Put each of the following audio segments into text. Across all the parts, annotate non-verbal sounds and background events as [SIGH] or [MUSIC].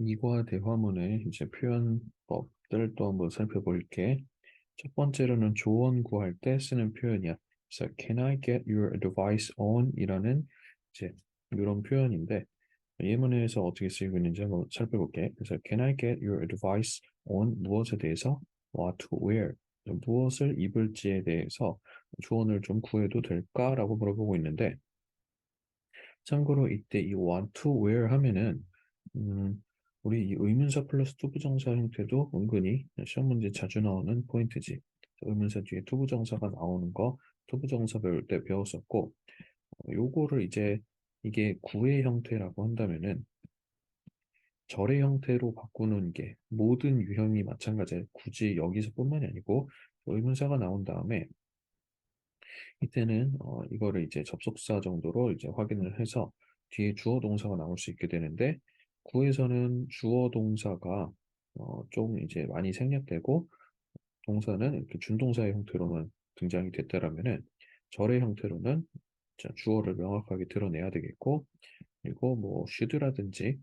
이과 대화문의 이제 표현법들 또 한번 살펴볼게. 첫 번째로는 조언 구할 때 쓰는 표현이야. 그래서 Can I get your advice on? 이라는 이제 이런 표현인데 예문에서 어떻게 쓰이고 있는지 한번 살펴볼게. 그래서 Can I get your advice on 무엇에 대해서 what to wear 무엇을 입을지에 대해서 조언을 좀 구해도 될까라고 물어보고 있는데 참고로 이때 이 want to wear 하면은 음, 우리 이 의문사 플러스 투부정사 형태도 은근히 시험 문제 자주 나오는 포인트지. 의문사 뒤에 투부정사가 나오는 거 투부정사 배울 때 배웠었고 어, 요거를 이제 이게 구의 형태라고 한다면은 절의 형태로 바꾸는 게 모든 유형이 마찬가지예요. 굳이 여기서뿐만이 아니고 의문사가 나온 다음에 이때는 어, 이거를 이제 접속사 정도로 이제 확인을 해서 뒤에 주어 동사가 나올 수 있게 되는데 구에서는 주어 동사가 어, 좀 이제 많이 생략되고 동사는 이렇게 준동사의 형태로만 등장이 됐다라면은 절의 형태로는 자, 주어를 명확하게 드러내야 되겠고 그리고 뭐 should라든지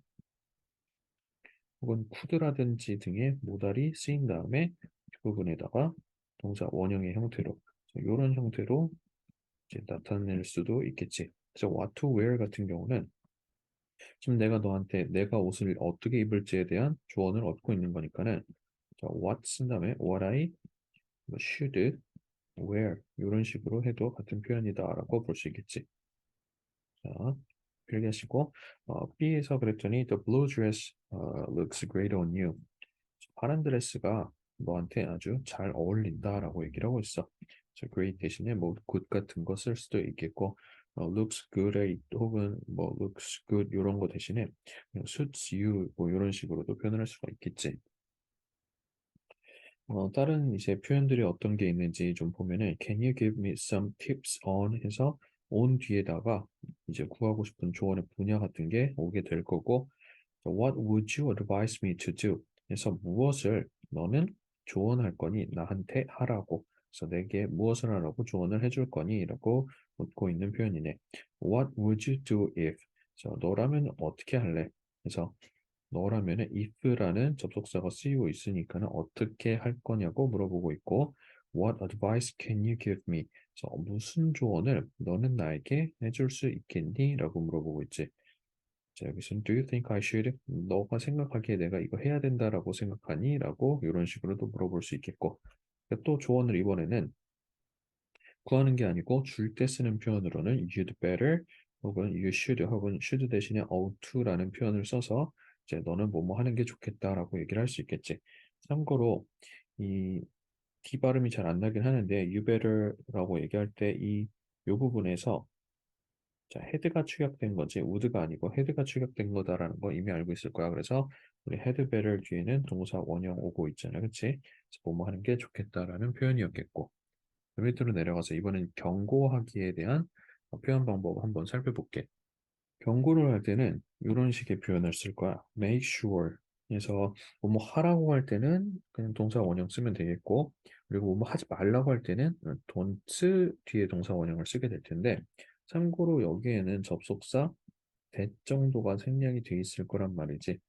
혹은 could라든지 등의 모달이 쓰인 다음에 뒷부분에다가 동사 원형의 형태로 이런 형태로 이제 나타낼 수도 있겠지. 그래서 what to wear 같은 경우는 지금 내가 너한테 내가 옷을 어떻게 입을지에 대한 조언을 얻고 있는 거니까는 자, what 쓴 다음에 what I should wear 이런 식으로 해도 같은 표현이다라고 볼 수 있겠지. 자, 필기하시고 어, B에서 그랬더니 the blue dress uh, looks great on you. 파란 드레스가 너한테 아주 잘 어울린다라고 얘기를 하고 있어. 자, great 대신에 뭐 good 같은 거 쓸 수도 있겠고 어, looks great 혹은 뭐 looks good 이런 거 대신에 suits you 뭐 이런 식으로도 표현을 할 수가 있겠지. 어, 다른 이제 표현들이 어떤 게 있는지 좀 보면은 Can you give me some tips on 해서 on 뒤에다가 이제 구하고 싶은 조언의 분야 같은 게 오게 될 거고 What would you advise me to do? 해서 무엇을 너는 조언할 거니 나한테 하라고 그래서 내게 무엇을 하라고 조언을 해줄 거니? 라고 묻고 있는 표현이네. What would you do if? 그래서 너라면 어떻게 할래? 그래서 너라면 if라는 접속사가 쓰이고 있으니까는 어떻게 할 거냐고 물어보고 있고 What advice can you give me? 그래서 무슨 조언을 너는 나에게 해줄 수 있겠니? 라고 물어보고 있지. 자, 여기서는 Do you think I should? 너가 생각하기에 내가 이거 해야 된다라고 생각하니? 라고 이런 식으로도 물어볼 수 있겠고 또 조언을 이번에는 구하는 게 아니고 줄 때 쓰는 표현으로는 you'd better 혹은 you should 혹은 should 대신에 ought to라는 표현을 써서 이제 너는 뭐뭐 하는 게 좋겠다라고 얘기를 할 수 있겠지. 참고로 이 D 발음이 잘 안 나긴 하는데 you better라고 얘기할 때 이 요 부분에서 자, 헤드가 축약된 거지 would가 아니고 헤드가 축약된 거다라는 거 이미 알고 있을 거야. 그래서 우리 헤드 better 뒤에는 동사 원형 오고 있잖아. 그치? 뭐뭐 하는 게 좋겠다라는 표현이었겠고 밑으로 내려가서 이번엔 경고하기에 대한 표현 방법 한번 살펴볼게. 경고를 할 때는 이런 식의 표현을 쓸 거야. make sure. 그래서 뭐뭐 하라고 할 때는 그냥 동사 원형 쓰면 되겠고 그리고 뭐뭐 하지 말라고 할 때는 don't 뒤에 동사 원형을 쓰게 될 텐데 참고로 여기에는 접속사 that 정도가 생략이 돼 있을 거란 말이지.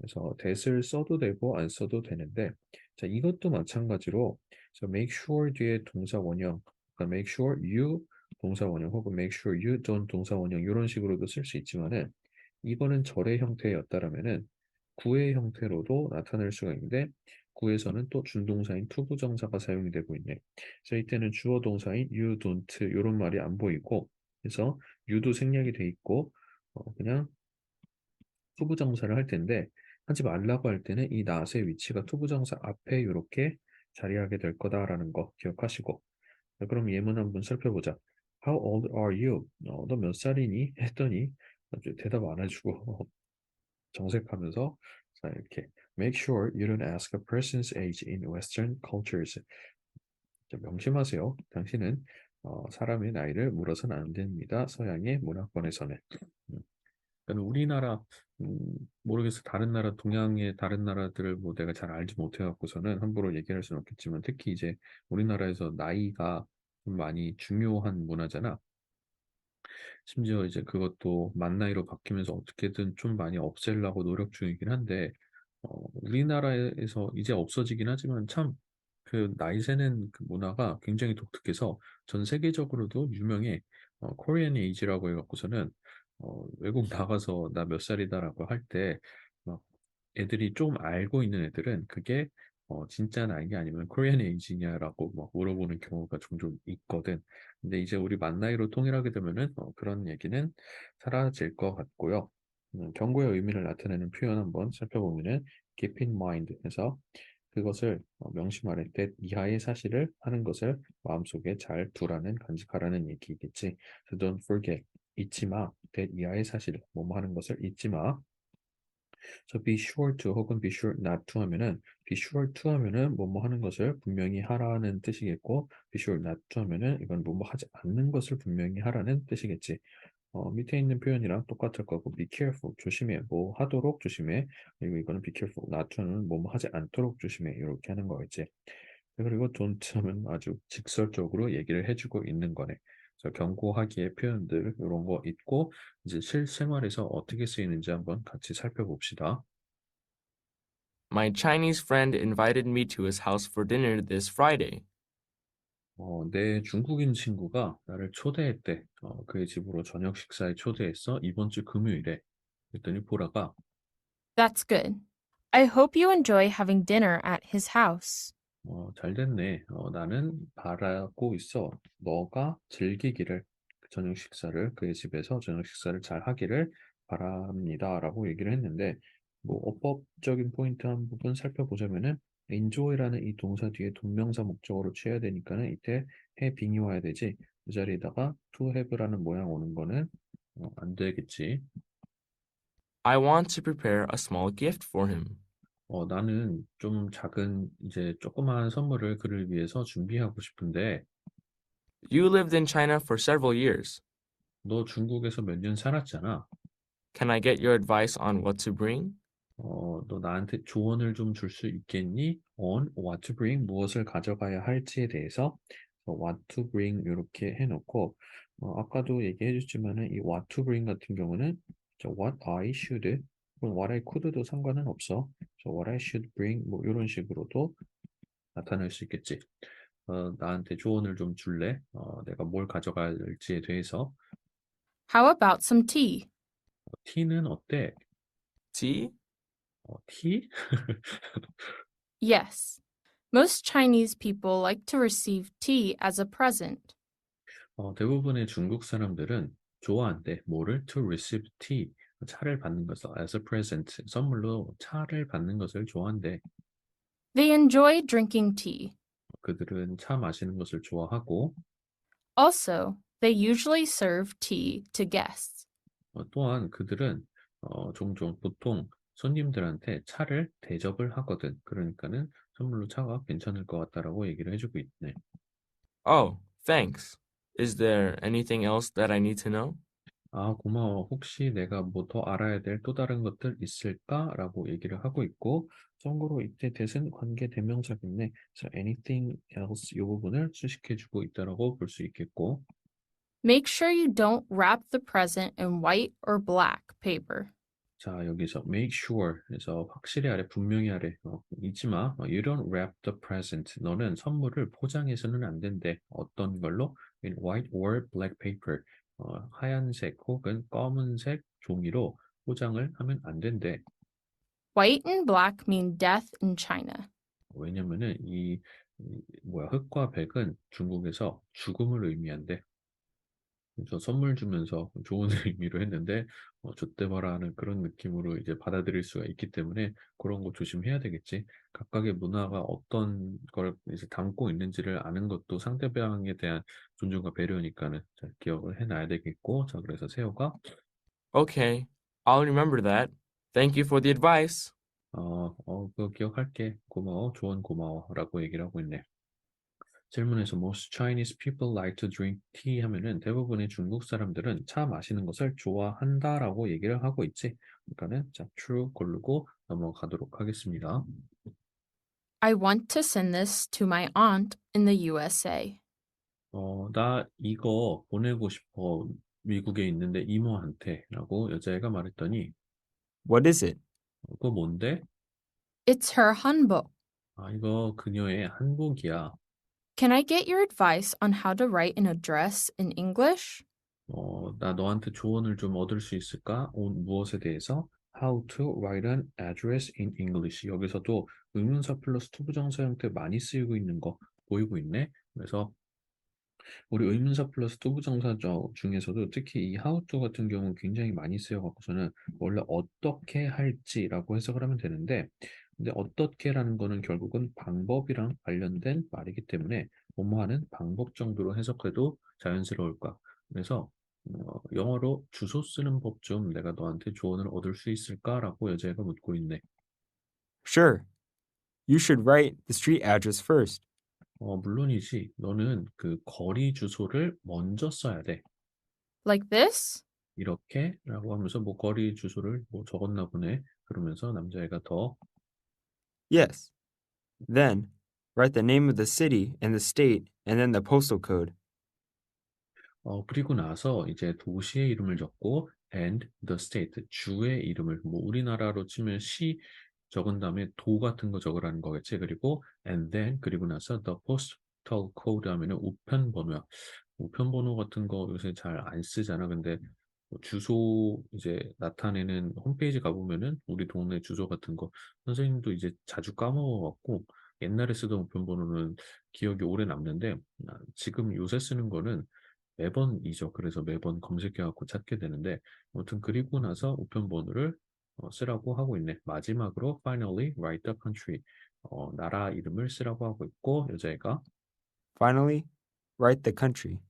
그래서 that을 써도 되고 안 써도 되는데 자 이것도 마찬가지로 자, make sure 뒤에 동사 원형 그러니까 make sure you 동사 원형 혹은 make sure you don't 동사 원형 이런 식으로도 쓸 수 있지만은 이거는 절의 형태였다라면은 구의 형태로도 나타낼 수가 있는데 구에서는 또 준동사인 투부정사가 사용이 되고 있네. 그래서 이때는 주어 동사인 you don't 이런 말이 안 보이고 그래서 you도 생략이 돼 있고 어, 그냥 투부정사를 할 텐데 하지 말라고 할 때는 이 not의 위치가 투부정사 앞에 이렇게 자리하게 될 거다라는 거 기억하시고 자, 그럼 예문 한번 살펴보자. How old are you? 어, 너 몇 살이니? [LAUGHS] 했더니 대답 안 해주고 [LAUGHS] 정색하면서 자, 이렇게 Make sure you don't ask a person's age in Western cultures. 자, 명심하세요. 당신은 어, 사람의 나이를 물어서는 안 됩니다. 서양의 문화권에서는. 음. 그러니까 우리나라 음, 모르겠어 다른 나라 동양의 다른 나라들을 뭐 내가 잘 알지 못해 갖고서는 함부로 얘기할 수는 없겠지만 특히 이제 우리나라에서 나이가 좀 많이 중요한 문화잖아. 심지어 이제 그것도 만 나이로 바뀌면서 어떻게든 좀 많이 없애려고 노력 중이긴 한데 어 우리나라에서 이제 없어지긴 하지만 참 그 나이 세는 그 문화가 굉장히 독특해서 전 세계적으로도 유명해. 어 코리안 에이지라고 해 갖고서는 어 외국 나가서 "나 몇 살이다."라고 할 때 막 애들이 좀 알고 있는 애들은 그게 어 "진짜 나이냐 아니면 코리안 에이지냐?"라고 막 물어보는 경우가 종종 있거든. 근데 이제 우리 만 나이로 통일하게 되면은 어 그런 얘기는 사라질 것 같고요. 음 경고의 의미를 나타내는 표현 한번 살펴보면은 keep in mind 해서 그것을 어 명심하래 that 이하의 사실을 하는 것을 마음속에 잘 두라는 간직하라는 얘기겠지. So don't forget 잊지 마. that 이하의 사실 뭐뭐 하는 것을 잊지 마. So be sure to 혹은 be sure not to 하면은 be sure to 하면은 뭐뭐 하는 것을 분명히 하라는 뜻이겠고 be sure not to 하면은 이건 뭐뭐 하지 않는 것을 분명히 하라는 뜻이겠지. 어, 밑에 있는 표현이랑 똑같을 거고 be careful 조심해 뭐 하도록 조심해 그리고 이거는 be careful not to는 뭐뭐 하지 않도록 조심해 이렇게 하는 거겠지. 그리고 don't 하면 아주 직설적으로 얘기를 해주고 있는 거네. 그래서 경고하기의 표현들 이런 거 있고 이제 실생활에서 어떻게 쓰이는지 한번 같이 살펴봅시다. My Chinese friend invited me to his house for dinner this Friday. 어, 내 중국인 친구가 나를 초대했대. 어, 그의 집으로 저녁 식사에 초대했어. 이번 주 금요일에. 그랬더니 보라가 That's good. I hope you enjoy having dinner at his house. 어, 잘 됐네. 어, 나는 바라고 있어. 너가 즐기기를 그 저녁 식사를 그의 집에서 저녁 식사를 잘 하기를 바랍니다라고 얘기를 했는데 뭐 어법적인 포인트 한 부분 살펴보자면은 enjoy라는 이 동사 뒤에 동명사 목적어로 취해야 되니까는 이때 haveing이 와야 되지 그 자리에다가 to have라는 모양 오는 거는 어, 안 되겠지. I want to prepare a small gift for him. 어, 나는 좀 작은 이제 조그마한 선물을 그를 위해서 준비하고 싶은데 You lived in China for several years. 너 중국에서 몇 년 살았잖아. Can I get your advice on what to bring? 어, 너 나한테 조언을 좀 줄 수 있겠니? on what to bring 무엇을 가져가야 할지에 대해서 그래서 what to bring 이렇게 해놓고 어, 아까도 얘기해 줬지만은 이 what to bring 같은 경우는 저 what I should 혹은 what I could도 상관은 없어. 저 what I should bring 뭐 이런 식으로도 나타낼 수 있겠지. 어, 나한테 조언을 좀 줄래? 어, 내가 뭘 가져갈지에 대해서 How about some tea? 어, 티는 어때? Tea? 어, 티? Yes. Most Chinese people like to receive tea as a present. 어, 대부분의 중국 사람들은 좋아한대. 뭐를? To receive tea. 차를 받는 것을 as a present. 선물로 차를 받는 것을 좋아한대. They enjoy drinking tea. 그들은 차 마시는 것을 좋아하고 Also, they usually serve tea to guests. 어, 또한 그들은 어, 종종 보통 손님들한테 차를 대접을 하거든. 그러니까는 선물로 차가 괜찮을 것 같다라고 얘기를 해주고 있네. Oh, thanks. Is there anything else that I need to know? 아, 고마워. 혹시 내가 뭐 더 알아야 될 또 다른 것들 있을까? 라고 얘기를 하고 있고, 참고로 이때 대은 관계 대명사겠네. 그래서 anything else 이 부분을 수식해주고 있다라고 볼 수 있겠고, Make sure you don't wrap the present in white or black paper. 자, 여기서 make sure 해서 확실히 하래, 분명히 하래. 어, 잊지 마. 어, you don't wrap the present. 너는 선물을 포장해서는 안 된대. 어떤 걸로? in white or black paper. 어, 하얀색 혹은 검은색 종이로 포장을 하면 안 된대. White and black mean death in China. 왜냐면은 이, 이 뭐야 흑과 백은 중국에서 죽음을 의미한대. 그래서 선물 주면서 좋은 [LAUGHS] 의미로 했는데 어, 좆대 봐라 하는 그런 느낌으로 이제 받아들일 수가 있기 때문에 그런 거 조심해야 되겠지. 각각의 문화가 어떤 걸 이제 담고 있는지를 아는 것도 상대방에 대한 존중과 배려니까는 자, 기억을 해놔야 되겠고 자 그래서 세호가 Okay, I'll remember that. Thank you for the advice. 어, 어, 그거 기억할게. 고마워. 조언 고마워 라고 얘기를 하고 있네. 질문에서 most Chinese people like to drink tea 하면은 대부분의 중국 사람들은 차 마시는 것을 좋아한다라고 얘기를 하고 있지. 그러니까는 자 true 고르고 넘어가도록 하겠습니다. I want to send this to my aunt in the USA. 어, 나 이거 보내고 싶어. 미국에 있는데 이모한테라고 여자애가 말했더니 What is it? 어, 그거 뭔데? It's her hanbok. 아, 이거 그녀의 한복이야. Can I get your advice on how to write an address in English? 어, 나 너한테 조언을 좀 얻을 수 있을까? 온 무엇에 대해서? How to write an address in English. 여기서도 의문사 플러스 투부정사 형태 많이 쓰이고 있는 거 보이고 있네. 그래서 우리 의문사 플러스 투부정사 저 중에서도 특히 이 how to 같은 경우 굉장히 많이 쓰여 갖고서는 원래 어떻게 할지라고 해석을 하면 되는데 근데 어떻게라는 거는 결국은 방법이랑 관련된 말이기 때문에 뭐뭐하는 방법 정도로 해석해도 자연스러울 거야. 그래서 어, 영어로 주소 쓰는 법 좀 내가 너한테 조언을 얻을 수 있을까라고 여자애가 묻고 있네. Sure. You should write the street address first. 어, 물론이지. 너는 그 거리 주소를 먼저 써야 돼. Like this? 이렇게라고 하면서 뭐 거리 주소를 뭐 적었나 보네. 그러면서 남자애가 더 Yes. Then, write the name of the city and the state and then the postal code. 어, 그리고 나서 이제 도시의 이름을 적고 and the state 주의 이름을 뭐 우리나라로 치면 시 적은 다음에 도 같은 거 적으라는 거겠지. 그리고 and then 그리고 나서 the postal code 하면은 우편 번호야. 우편 번호 같은 거 요새 잘 안 쓰잖아. 근데 뭐 주소 이제 나타내는 홈페이지 가보면은 우리 동네 주소 같은 거 선생님도 이제 자주 까먹어갖고 옛날에 쓰던 우편 번호는 기억이 오래 남는데 아, 지금 요새 쓰는 거는 매번 잊어. 그래서 매번 검색해갖고 찾게 되는데, 아무튼 그리고 나서 우편 번호를 어, 쓰라고 하고 있네. 마지막으로 finally write the country. 어, 나라 이름을 쓰라고 하고 있고, 여자애가 Finally, write the country.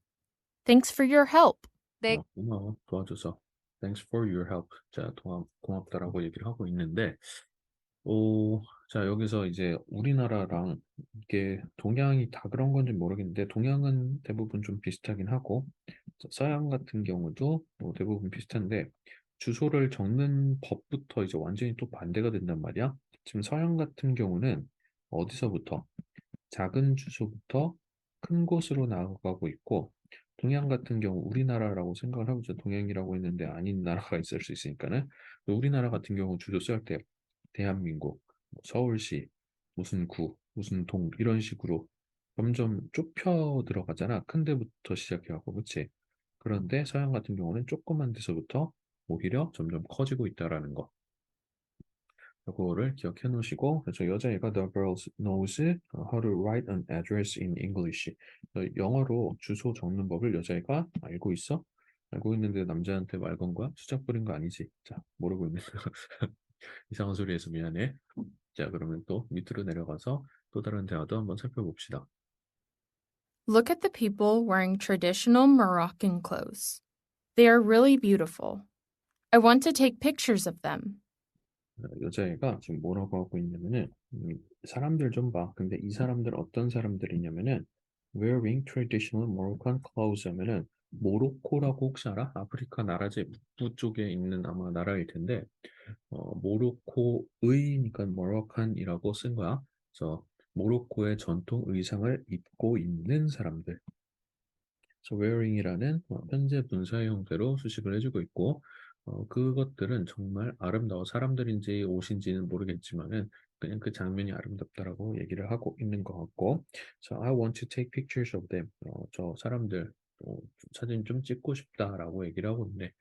Thanks for your help. 네. 어, 고마워 도와줘서 thanks for your help. 자, 고맙, 고맙다라고 얘기를 하고 있는데, 오, 자, 여기서 이제 우리나라랑 이게 동양이 다 그런 건지 모르겠는데, 동양은 대부분 좀 비슷하긴 하고, 자, 서양 같은 경우도 뭐 대부분 비슷한데, 주소를 적는 법부터 이제 완전히 또 반대가 된단 말이야. 지금 서양 같은 경우는 어디서부터? 작은 주소부터 큰 곳으로 나아가고 있고, 동양 같은 경우 우리나라라고 생각을 해보죠. 동양이라고 했는데 아닌 나라가 있을 수 있으니까는. 우리나라 같은 경우 주소 쓸 때 대한민국, 뭐 서울시, 무슨 구, 무슨 동 이런 식으로 점점 좁혀 들어가잖아. 큰 데부터 시작해갖고 그치? 그런데 서양 같은 경우는 조그만 데서부터 오히려 점점 커지고 있다라는 거. 그거를 기억해 놓으시고 그래서 여자애가 the girl knows how to write an address in English. 어, 영어로 주소 적는 법을 여자애가 알고 있어? 알고 있는데 남자한테 말 건 거야? 수작 부린 거 아니지? 자, 모르고 있는 거. 이상한 소리 해서 미안해. 자, 그러면 또 밑으로 내려가서 또 다른 대화도 한번 살펴봅시다. Look at the people wearing traditional Moroccan clothes. They are really beautiful. I want to take pictures of them. 어, 여자애가 지금 뭐라고 하고 있냐면은 음, 사람들 좀 봐. 근데 이 사람들 어떤 사람들이냐면은 wearing traditional Moroccan clothes 하면은 모로코라고 혹시 알아? 아프리카 나라제 북부 쪽에 있는 아마 나라일 텐데 어, 모로코의니까 Moroccan이라고 쓴 거야. 그래서 모로코의 전통 의상을 입고 있는 사람들. 그래서 wearing이라는 어, 현재 분사의 형태로 수식을 해주고 있고 어, 그것들은 정말 아름다워 사람들인지 옷인지는 모르겠지만은 그냥 그 장면이 아름답다라고 얘기를 하고 있는 것 같고 so I want to take pictures of them. 어, 저 사람들 어, 사진 좀 찍고 싶다라고 얘기를 하고 있는데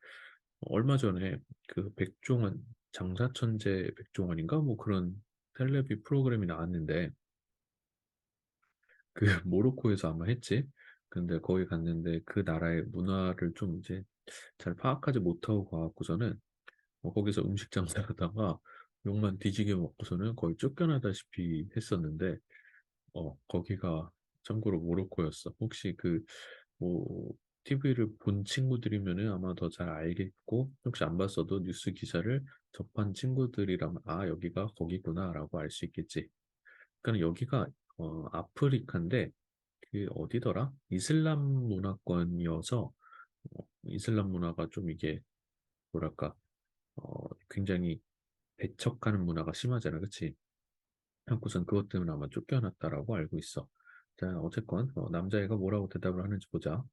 어, 얼마 전에 그 백종원 장사천재 백종원인가? 뭐 그런 텔레비 프로그램이 나왔는데 그 [LAUGHS] 모로코에서 아마 했지? 근데 거기 갔는데 그 나라의 문화를 좀 이제 잘 파악하지 못하고 가갖고서는 어, 거기서 음식 장사하다가 욕만 뒤지게 먹고서는 거의 쫓겨나다시피 했었는데 어 거기가 참고로 모로코였어. 혹시 그 뭐 TV를 본 친구들이면은 아마 더 잘 알겠고 혹시 안 봤어도 뉴스 기사를 접한 친구들이라면 아 여기가 거기구나라고 알 수 있겠지. 그러니까 여기가 어 아프리카인데 그 어디더라? 이슬람 문화권이어서 어, 이슬람 문화가 좀 이게 뭐랄까 어, 굉장히 배척하는 문화가 심하잖아, 그치? 한국은 그것 때문에 아마 쫓겨났다라고 알고 있어. 자, 어쨌건 어, 남자애가 뭐라고 대답을 하는지 보자.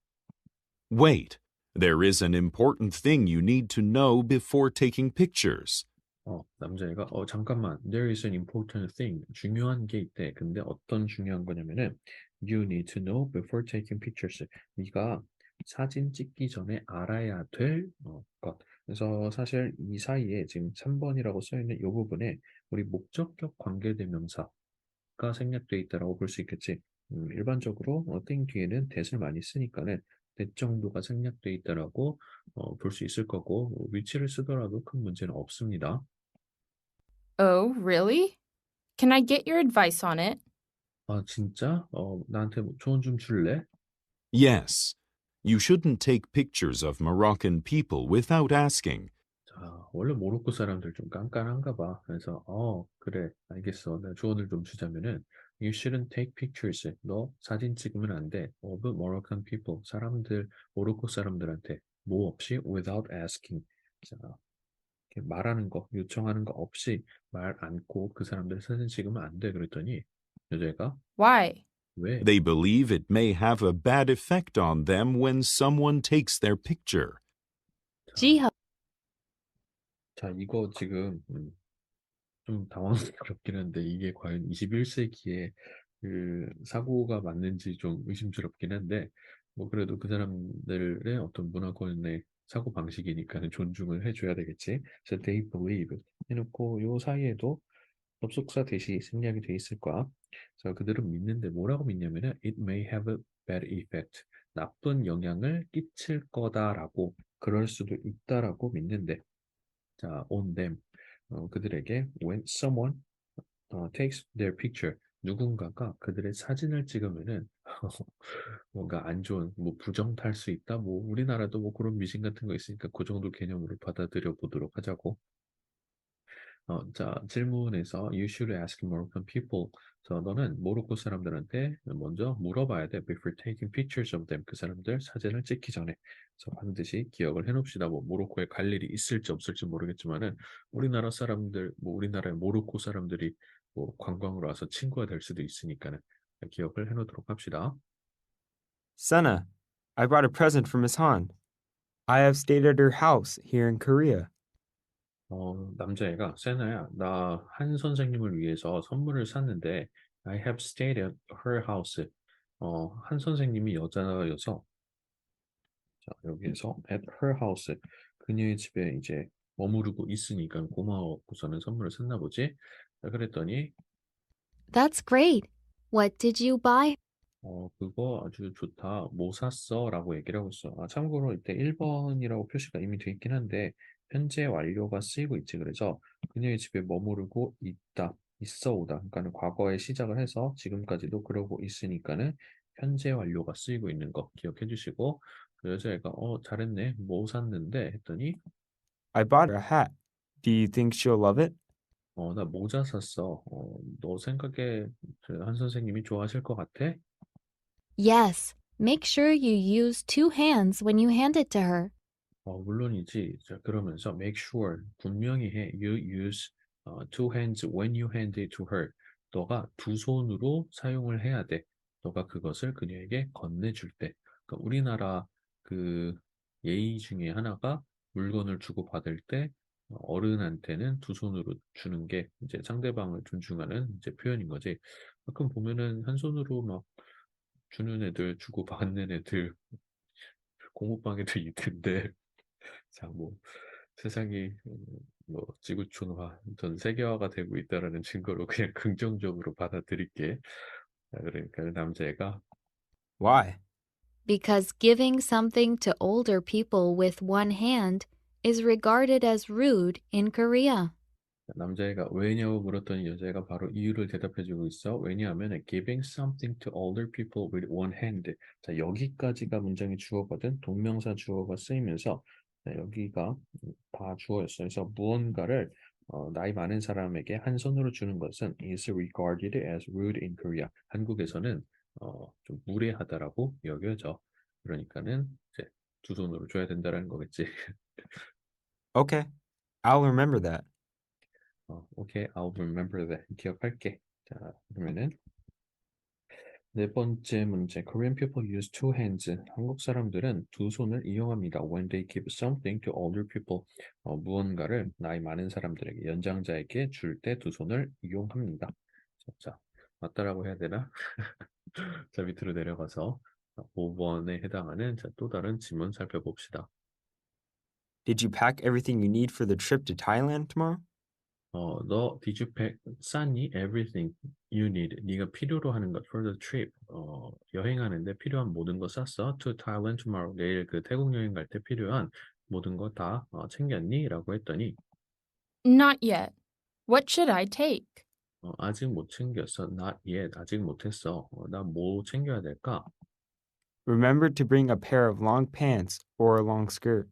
Wait, There is an important thing you need to know before taking pictures. 어, 남자애가 어 잠깐만 there is an important thing 중요한 게 있대. 근데 어떤 중요한 거냐면은 you need to know before taking pictures. 네가 사진 찍기 전에 알아야 될 어, 것. 그래서 사실 이 사이에 지금 3번이라고 써 있는 이 부분에 우리 목적격 관계대명사가 생략돼 있다라고 볼 수 있겠지. 음, 일반적으로 어, thing 뒤에는 that을 많이 쓰니까는 that 정도가 생략돼 있다라고 어, 볼 수 있을 거고 뭐 위치를 쓰더라도 큰 문제는 없습니다. Oh, really? Can I get your advice on it? 아, 진짜? 어, 나한테 뭐 조언 좀 줄래? Yes. You shouldn't take pictures of Moroccan people without asking. 자, 원래 모로코 사람들 좀 깐깐한가 봐. 그래서, 어, 그래, 알겠어. 내가 조언을 좀 주자면은, You shouldn't take pictures. 너 사진 찍으면 안 돼. Of Moroccan people. 사람들, 모로코 사람들한테. 뭐 없이, without asking. 자, 이렇게 말하는 거, 요청하는 거 없이 말 않고 그 사람들 사진 찍으면 안 돼. 그랬더니, 여자애가, Why? 왜? They believe it may have a bad effect on them when someone takes their picture. 자, 자, 이거 지금 음, 좀 당황스럽긴 한데 이게 과연 21세기에 그 사고가 맞는지 좀 의심스럽긴 한데 뭐 그래도 그 사람들의 어떤 문화권의 사고 방식이니까는 존중을 해줘야 되겠지. 그래서 they believe 해놓고 요 사이에도 접속사 대시 생략이 돼 있을 거야. 그래서 그들은 믿는데 뭐라고 믿냐면은 it may have a bad effect. 나쁜 영향을 끼칠 거다라고 그럴 수도 있다라고 믿는데. 자, on them. 어, 그들에게 when someone 어, takes their picture. 누군가가 그들의 사진을 찍으면은 [LAUGHS] 뭔가 안 좋은 뭐 부정 탈 수 있다? 뭐 우리나라도 뭐 그런 미신 같은 거 있으니까 그 정도 개념으로 받아들여 보도록 하자고. 어, 자 질문에서 you should ask Moroccan people 자 너는 모로코 사람들한테 먼저 물어봐야 돼 before taking pictures of them 그 사람들 사진을 찍기 전에 그래서 반드시 기억을 해놓읍시다 뭐 모로코에 갈 일이 있을지 없을지 모르겠지만은 우리나라 사람들 뭐 우리나라의 모로코 사람들이 뭐 관광으로 와서 친구가 될 수도 있으니까는 기억을 해놓도록 합시다. Senna, I brought a present for Miss Han. I have stayed at her house here in Korea. 어, 남자애가 세나야, 나 한 선생님을 위해서 선물을 샀는데 I have stayed at her house. 어, 한 선생님이 여자여서 자, 여기에서 at her house 그녀의 집에 이제 머무르고 있으니까 고마워서는 선물을 샀나 보지. 자, 그랬더니 That's great. What did you buy? 어, 그거 아주 좋다. 뭐 샀어? 라고 얘기를 하고 있어. 아, 참고로 이때 1번이라고 표시가 이미 돼 있긴 한데, 현재 완료가 쓰이고 있지. 그래서 그녀의 집에 머무르고 있다. 있어 오다. 그러니까는 과거에 시작을 해서 지금까지도 그러고 있으니까는 현재 완료가 쓰이고 있는 거 기억해 주시고, 그 여자애가, 어, 잘했네. 뭐 샀는데? 했더니, I bought a hat. Do you think she'll love it? 어, 나 모자 샀어. 어, 너 생각에 그한 선생님이 좋아하실 것 같아? Yes. Make sure you use two hands when you hand it to her. 어, 물론이지. 자, 그러면서 make sure 분명히 해. You use 어, two hands when you hand it to her. 너가 두 손으로 사용을 해야 돼. 너가 그것을 그녀에게 건네줄 때. 그러니까 우리나라 그 예의 중에 하나가 물건을 주고 받을 때 어, 어른한테는 두 손으로 주는 게 이제 상대방을 존중하는 이제 표현인 거지. 가끔 보면은 한 손으로 막 주는 애들 주고 받는 애들 [LAUGHS] 공부방에도 있던데 자, 뭐 세상이 음, 뭐 지구촌화 전 세계화가 되고 있다라는 증거로 그냥 긍정적으로 받아들일게. 자, 그러니까 남자애가 Why? Because giving something to older people with one hand is regarded as rude in Korea. 남자애가 왜냐고 물었더니 여자애가 바로 이유를 대답해주고 있어. 왜냐하면 giving something to older people with one hand. 자, 여기까지가 문장의 주어거든. 동명사 주어가 쓰이면서 자, 여기가 다 주어였어요. 그래서 무언가를 어, 나이 많은 사람에게 한 손으로 주는 것은 is regarded as rude in Korea. 한국에서는 어, 좀 무례하다라고 여겨져. 그러니까는 이제 두 손으로 줘야 된다라는 거겠지. [LAUGHS] Okay. I'll remember that. 어, 오케이, I'll remember that. 기억할게. 자, 그러면은 네 번째 문제. Korean people use two hands. 한국 사람들은 두 손을 이용합니다. When they give something to older people. 어, 무언가를 나이 많은 사람들에게, 연장자에게 줄 때 두 손을 이용합니다. 자, 자, 맞다라고 해야 되나? 자, 밑으로 내려가서 5번에 해당하는 자, 또 다른 지문 살펴봅시다. Did you pack everything you need for the trip to Thailand tomorrow? 어, 너 did you pack 쌌니? Everything you need. 네가 필요로 하는 것 for the trip. 어, 여행하는데 필요한 모든 거 쌌어. To Thailand tomorrow. 내일 그 태국 여행 갈 때 필요한 모든 거 다 어, 챙겼니? 라고 했더니 Not yet. What should I take? 어, 아직 못 챙겼어. Not yet. 아직 못했어. 어, 나뭐 챙겨야 될까? Remember to bring a pair of long pants or a long skirt.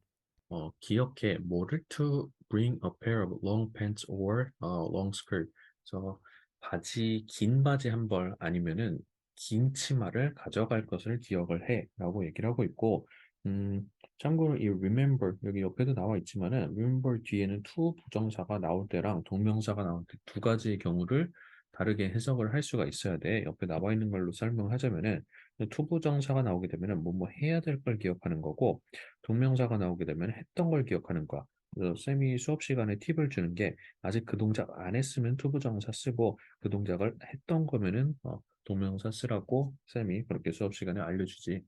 어, 기억해. 뭐를 to bring a pair of long pants or uh, long skirt. 그래서 바지, 긴 바지 한 벌 아니면은 긴 치마를 가져갈 것을 기억을 해 라고 얘기를 하고 있고 음, 참고로 이 remember 여기 옆에도 나와 있지만은 remember 뒤에는 to 부정사가 나올 때랑 동명사가 나올 때 두 가지의 경우를 다르게 해석을 할 수가 있어야 돼. 옆에 나와 있는 걸로 설명하자면은 to 부정사가 나오게 되면은 뭐뭐 해야 될 걸 기억하는 거고 동명사가 나오게 되면 했던 걸 기억하는 거야. 그래서 쌤이 수업 시간에 팁을 주는 게 아직 그 동작 안 했으면 투부정사 쓰고 그 동작을 했던 거면은 어, 동명사 쓰라고 쌤이 그렇게 수업 시간에 알려주지.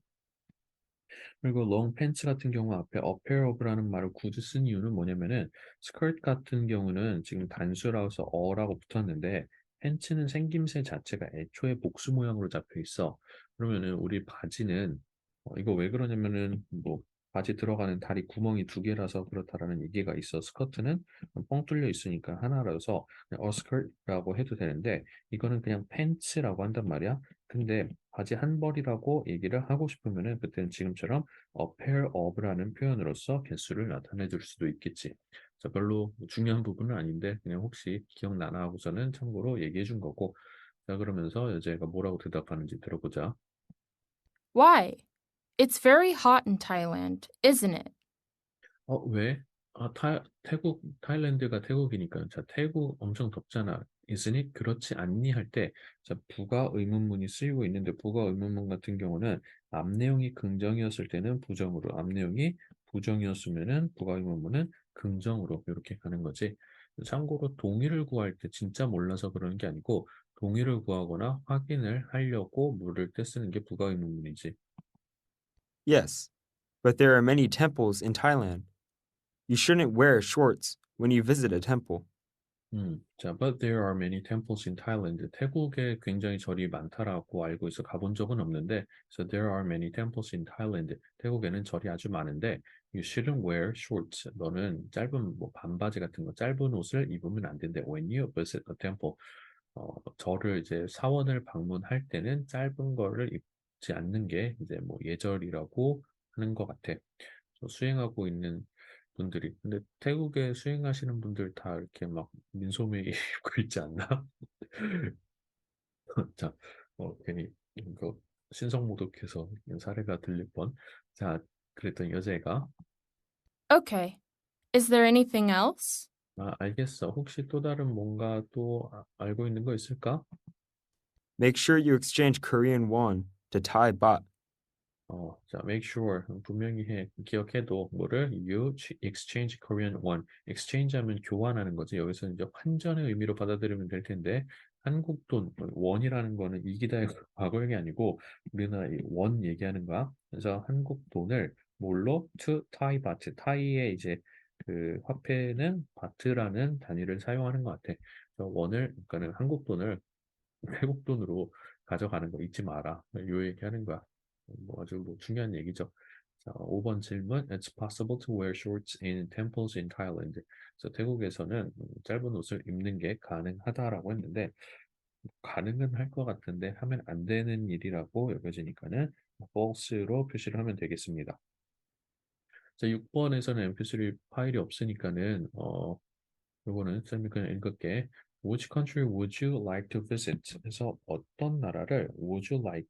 그리고 long pants 같은 경우 앞에 a pair of라는 말을 굳이 쓴 이유는 뭐냐면은 skirt 같은 경우는 지금 단수라서 어라고 붙었는데 팬츠는 생김새 자체가 애초에 복수 모양으로 잡혀 있어. 그러면은 우리 바지는 어, 이거 왜 그러냐면은 뭐 바지 들어가는 다리 구멍이 두 개라서 그렇다라는 얘기가 있어. 스커트는 뻥 뚫려 있으니까 하나라서 a skirt라고 해도 되는데 이거는 그냥 팬츠라고 한단 말이야. 근데 바지 한 벌이라고 얘기를 하고 싶으면은 그때는 지금처럼 a pair of라는 표현으로서 개수를 나타내 줄 수도 있겠지. 자, 별로 중요한 부분은 아닌데 그냥 혹시 기억나나 하고서는 참고로 얘기해 준 거고 자 그러면서 여자애가 뭐라고 대답하는지 들어보자. Why? It's very hot in Thailand, isn't it? 어, 왜? 아, 타, 태국, 타일랜드가 태국이니까. 자, 태국 엄청 덥잖아. isn't it? 그렇지 않니? 할 때, 자, 부가 의문문이 쓰이고 있는데, 부가 의문문 같은 경우는 앞 내용이 긍정이었을 때는 부정으로, 앞 내용이 부정이었으면은 부가 의문문은 긍정으로 이렇게 가는 거지. 참고로 동의를 구할 때 진짜 몰라서 그러는 게 아니고, 동의를 구하거나 확인을 하려고 물을 때 쓰는 게 부가 의문문이지. Yes, but there are many temples in Thailand. You shouldn't wear shorts when you visit a temple. 음, 자, but there are many temples in Thailand. 태국에 굉장히 절이 많다라고 알고 있어 가본 적은 없는데, so there are many temples in Thailand. 태국에는 절이 아주 많은데, you shouldn't wear shorts. 너는 짧은 뭐 반바지 같은 거, 짧은 옷을 입으면 안 된대. When you visit a temple, 어, 절을 이제 사원을 방문할 때는 짧은 거를 입 지 않는 게 이제 뭐 예절이라고 하는 것 같아. 저 수행하고 있는 분들이 근데 태국에 수행하시는 분들 다 이렇게 막 민소매 입고 [LAUGHS] 있지 않나? [LAUGHS] 자, 어, 괜히 이거 신성모독해서 사례가 들릴 뻔. 자, 그랬더니 여자애가 Okay. Is there anything else? 아, 알겠어. 혹시 또 다른 뭔가 또 아- 알고 있는 거 있을까? Make sure you exchange Korean won to Thai baht. 어, 자, make sure 분명히 해 기억해도 뭐를 you ch- exchange Korean won. exchange 하면 교환하는 거지. 여기서 이제 환전의 의미로 받아들이면 될 텐데 한국 돈 원이라는 거는 이기다의 [LAUGHS] 과거형이 아니고 우리나라 이원 얘기하는 거야. 그래서 한국 돈을 뭘로 to Thai baht. 타이의 이제 그 화폐는 바트라는 단위를 사용하는 것 같아. 원을 그러니까는 한국 돈을 [LAUGHS] 태국 돈으로 가져가는 거 잊지 마라. 요 얘기하는 거야. 뭐 아주 뭐 중요한 얘기죠. 자, 5번 질문. It's possible to wear shorts in temples in Thailand. 그래서 태국에서는 음, 짧은 옷을 입는 게 가능하다라고 했는데 가능은 할 것 같은데 하면 안 되는 일이라고 여겨지니까는 false로 표시를 하면 되겠습니다. 자, 6번에서는 mp3 파일이 없으니까는 어 요거는 쌤이 그냥 읽을게. Which country would you like to visit? 그래서 어떤 나라를 would you like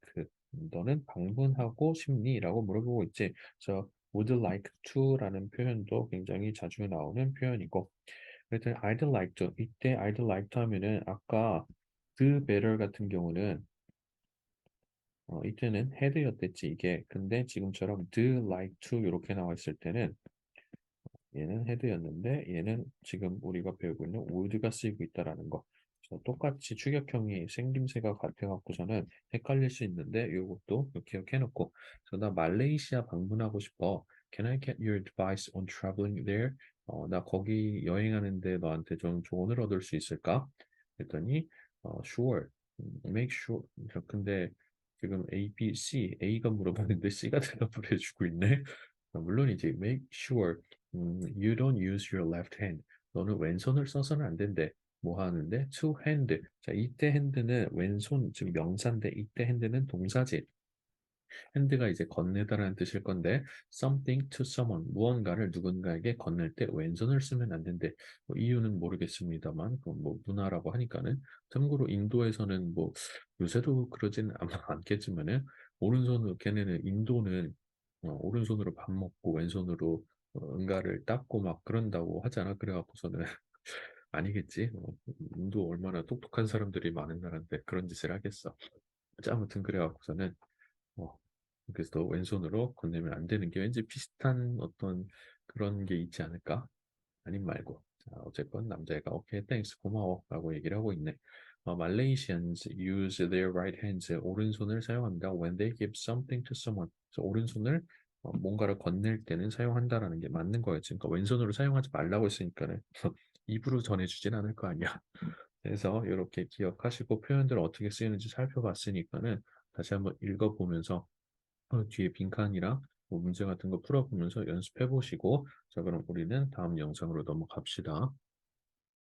너는 방문하고 싶니? 라고 물어보고 있지. 그래서 would like to라는 표현도 굉장히 자주 나오는 표현이고 그랬더니 I'd like to 이때 I'd like to 하면은 아까 the better 같은 경우는 어, 이때는 had였댔지 이게. 근데 지금처럼 do, like to 이렇게 나와 있을 때는 얘는 had였는데 얘는 지금 우리가 배우고 있는 would가 쓰이고 있다라는 거. 똑같이 추격형이 생김새가 같아갖고서는 헷갈릴 수 있는데 이것도 기억해 놓고. 그래서 나 말레이시아 방문하고 싶어. Can I get your advice on traveling there? 어, 나 거기 여행하는데 너한테 좀 조언을 얻을 수 있을까? 그랬더니 어, sure. 음, make sure. 근데 지금 A, B, C, A가 물어봤는데 C가 [LAUGHS] 대답을 해주고 있네. 어, 물론 이제 make sure 음, you don't use your left hand. 너는 왼손을 써서는 안 된대. 뭐 하는데? to hand. 자, 이때 hand는 왼손, 지금 명사인데 이때 hand는 동사지. hand가 이제 건네다라는 뜻일 건데 something to someone, 무언가를 누군가에게 건넬 때 왼손을 쓰면 안 된대. 뭐 이유는 모르겠습니다만, 뭐 문화라고 하니까는. 참고로 인도에서는 뭐 요새도 그러진 아마 [LAUGHS] 않겠지만은 오른손으로 걔네는 인도는 어, 오른손으로 밥 먹고 왼손으로 어, 응가를 닦고 막 그런다고 하잖아. 그래갖고서는 [LAUGHS] 아니겠지. 어, 인도 얼마나 똑똑한 사람들이 많은 나라인데 그런 짓을 하겠어. 자, 아무튼 그래갖고서는 어, 그래서 왼손으로 건네면 안 되는 게 왠지 비슷한 어떤 그런 게 있지 않을까? 아님 말고. 자, 어쨌건 남자애가 오케이, 땡스, 고마워 라고 얘기를 하고 있네. 어, Malaysians use their right hands, 오른손을 사용합니다. When they give something to someone. 오른손을 어, 뭔가를 건넬 때는 사용한다라는 게 맞는 거였지. 그러니까 왼손으로 사용하지 말라고 했으니까는 [LAUGHS] 입으로 전해주진 않을 거 아니야. [LAUGHS] 그래서 이렇게 기억하시고 표현들 어떻게 쓰이는지 살펴봤으니까는 다시 한번 읽어보면서 어, 뒤에 빈칸이랑 뭐 문제 같은 거 풀어보면서 연습해 보시고 자 그럼 우리는 다음 영상으로 넘어갑시다.